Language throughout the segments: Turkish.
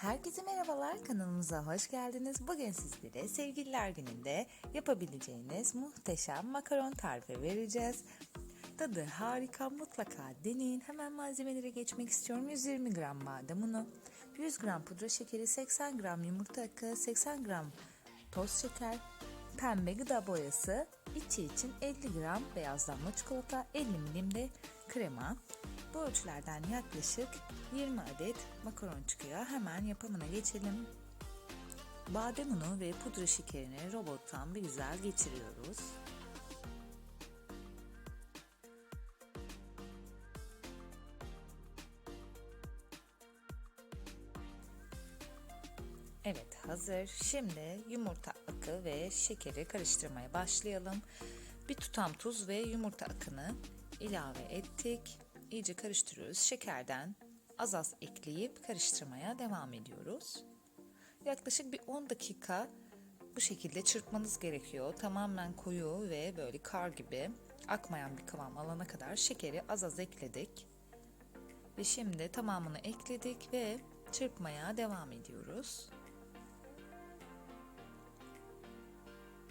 Herkese merhabalar kanalımıza hoş geldiniz. Bugün sizlere sevgililer gününde yapabileceğiniz muhteşem makaron tarifi vereceğiz. Tadı harika mutlaka deneyin. Hemen malzemelere geçmek istiyorum. 120 gram badem unu, 100 gram pudra şekeri, 80 gram yumurta akı, 80 gram toz şeker, pembe gıda boyası, içi için 50 gram beyazlanma çikolata, 50 milim de krema. Bu ölçülerden yaklaşık 20 adet makaron çıkıyor. Hemen yapımına geçelim. Badem unu ve pudra şekerini robottan bir güzel geçiriyoruz. Evet hazır. Şimdi yumurta akı ve şekeri karıştırmaya başlayalım. Bir tutam tuz ve yumurta akını ilave ettik. İyice karıştırıyoruz. Şekerden az az ekleyip karıştırmaya devam ediyoruz. Yaklaşık bir 10 dakika bu şekilde çırpmanız gerekiyor. Tamamen koyu ve böyle kar gibi akmayan bir kıvam alana kadar şekeri az az ekledik. Ve şimdi tamamını ekledik ve çırpmaya devam ediyoruz.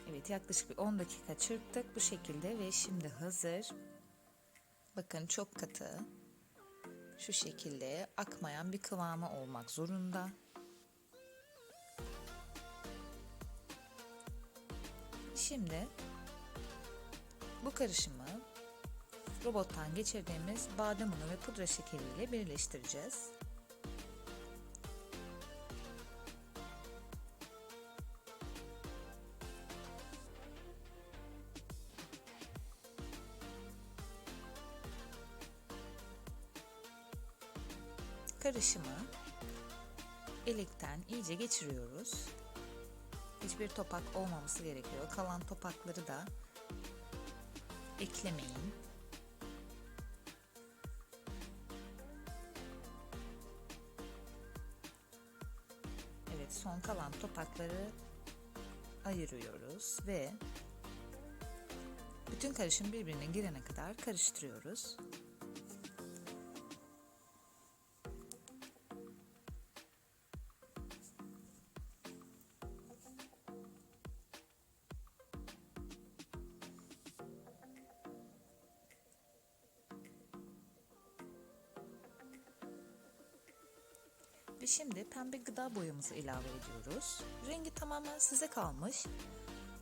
Evet yaklaşık bir 10 dakika çırptık bu şekilde ve şimdi hazır. Bakın çok katı. Şu şekilde akmayan bir kıvamı olmak zorunda. Şimdi bu karışımı robottan geçirdiğimiz badem unu ve pudra şekeriyle birleştireceğiz. Karışımı elekten iyice geçiriyoruz. Hiçbir topak olmaması gerekiyor. Kalan topakları da eklemeyin. Evet son kalan topakları ayırıyoruz ve bütün karışım birbirine girene kadar karıştırıyoruz. Şimdi pembe gıda boyamızı ilave ediyoruz. Rengi tamamen size kalmış.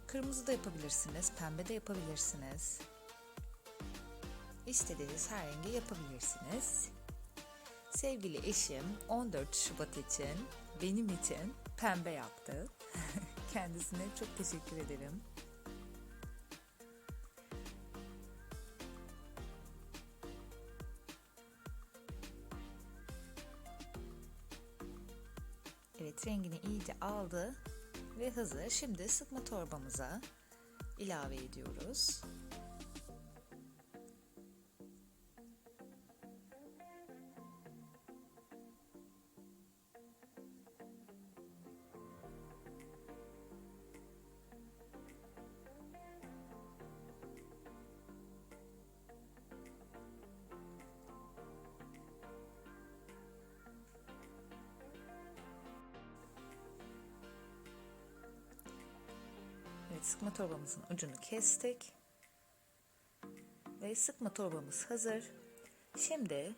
Kırmızı da yapabilirsiniz, pembe de yapabilirsiniz. İstediğiniz her rengi yapabilirsiniz. Sevgili eşim 14 Şubat için benim için pembe yaptı. Kendisine çok teşekkür ederim. Ve hazır. Şimdi sıkma torbamıza ilave ediyoruz. Sıkma torbamızın ucunu kestik. Ve sıkma torbamız hazır. Şimdi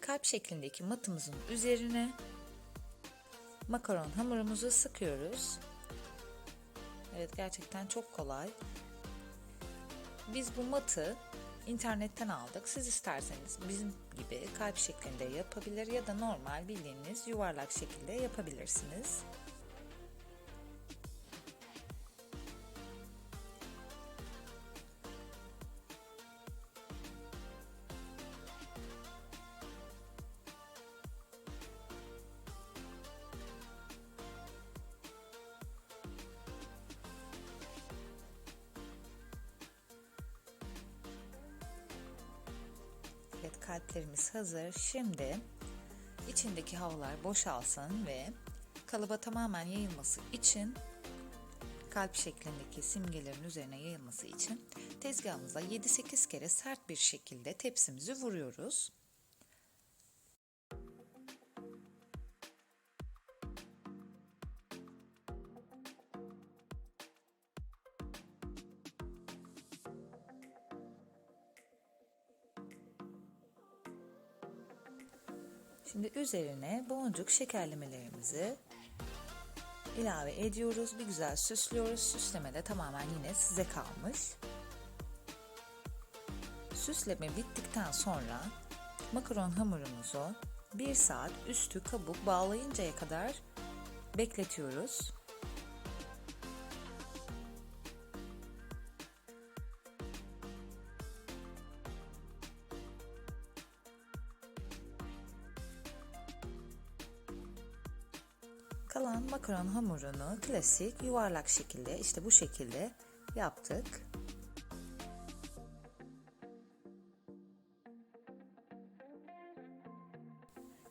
kalp şeklindeki matımızın üzerine makaron hamurumuzu sıkıyoruz. Evet gerçekten çok kolay. Biz bu matı internetten aldık. Siz isterseniz bizim gibi kalp şeklinde yapabilir ya da normal bildiğiniz yuvarlak şekilde yapabilirsiniz. Kalplerimiz hazır. Şimdi içindeki havalar boşalsın ve kalıba tamamen yayılması için kalp şeklindeki simgelerin üzerine yayılması için tezgahımıza 7-8 kere sert bir şekilde tepsimizi vuruyoruz. Şimdi üzerine boncuk şekerlemelerimizi ilave ediyoruz. Bir güzel süslüyoruz. Süsleme de tamamen yine size kalmış. Süsleme bittikten sonra makaron hamurumuzu 1 saat üstü kabuk bağlayıncaya kadar bekletiyoruz. Kalan makaron hamurunu klasik yuvarlak şekilde işte bu şekilde yaptık.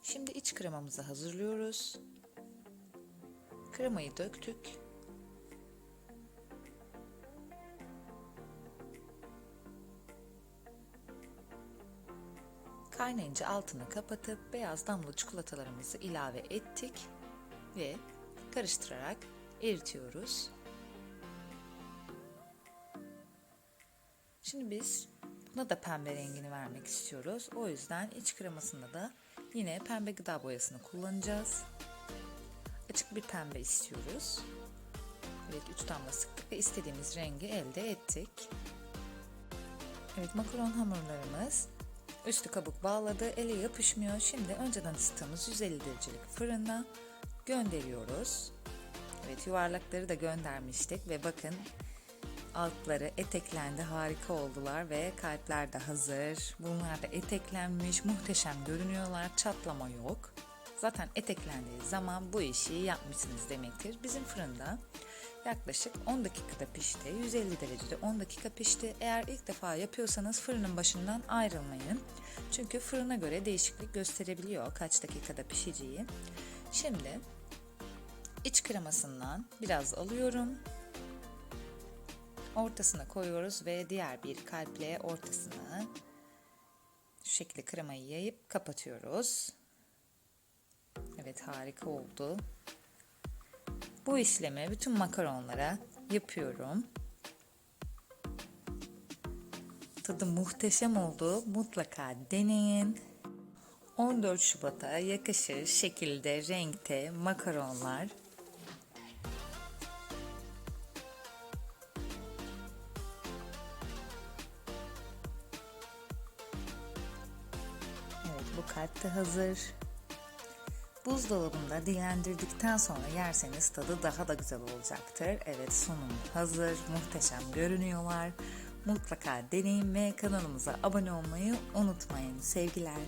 Şimdi iç kremamızı hazırlıyoruz. Kremayı döktük. Kaynayınca altını kapatıp beyaz damla çikolatalarımızı ilave ettik ve karıştırarak eritiyoruz. Şimdi biz buna da pembe rengini vermek istiyoruz. O yüzden iç kremasında da yine pembe gıda boyasını kullanacağız. Açık bir pembe istiyoruz. Evet 3 damla sıktık ve istediğimiz rengi elde ettik. Evet makaron hamurlarımız üstü kabuk bağladı. Ele yapışmıyor. Şimdi önceden ısıttığımız 150 derecelik fırına gönderiyoruz. Evet yuvarlakları da göndermiştik ve bakın altları eteklendi harika oldular ve kalpler de hazır. Bunlar da eteklenmiş muhteşem görünüyorlar çatlama yok. Zaten eteklendiği zaman bu işi yapmışsınız demektir. Bizim fırında yaklaşık 10 dakikada pişti. 150 derecede 10 dakika pişti. Eğer ilk defa yapıyorsanız fırının başından ayrılmayın. Çünkü fırına göre değişiklik gösterebiliyor kaç dakikada pişeceği. Şimdi iç kremasından biraz alıyorum. Ortasına koyuyoruz ve diğer bir kalple ortasını şu şekilde kremayı yayıp kapatıyoruz. Evet harika oldu. Bu işlemi bütün makaronlara yapıyorum. Tadı muhteşem oldu. Mutlaka deneyin. 14 Şubat'a yakışır şekilde, renkte makaronlar. Evet bu kalp de hazır. Buzdolabında dinlendirdikten sonra yerseniz tadı daha da güzel olacaktır. Evet sunum hazır, muhteşem görünüyorlar. Mutlaka deneyin ve kanalımıza abone olmayı unutmayın. Sevgiler.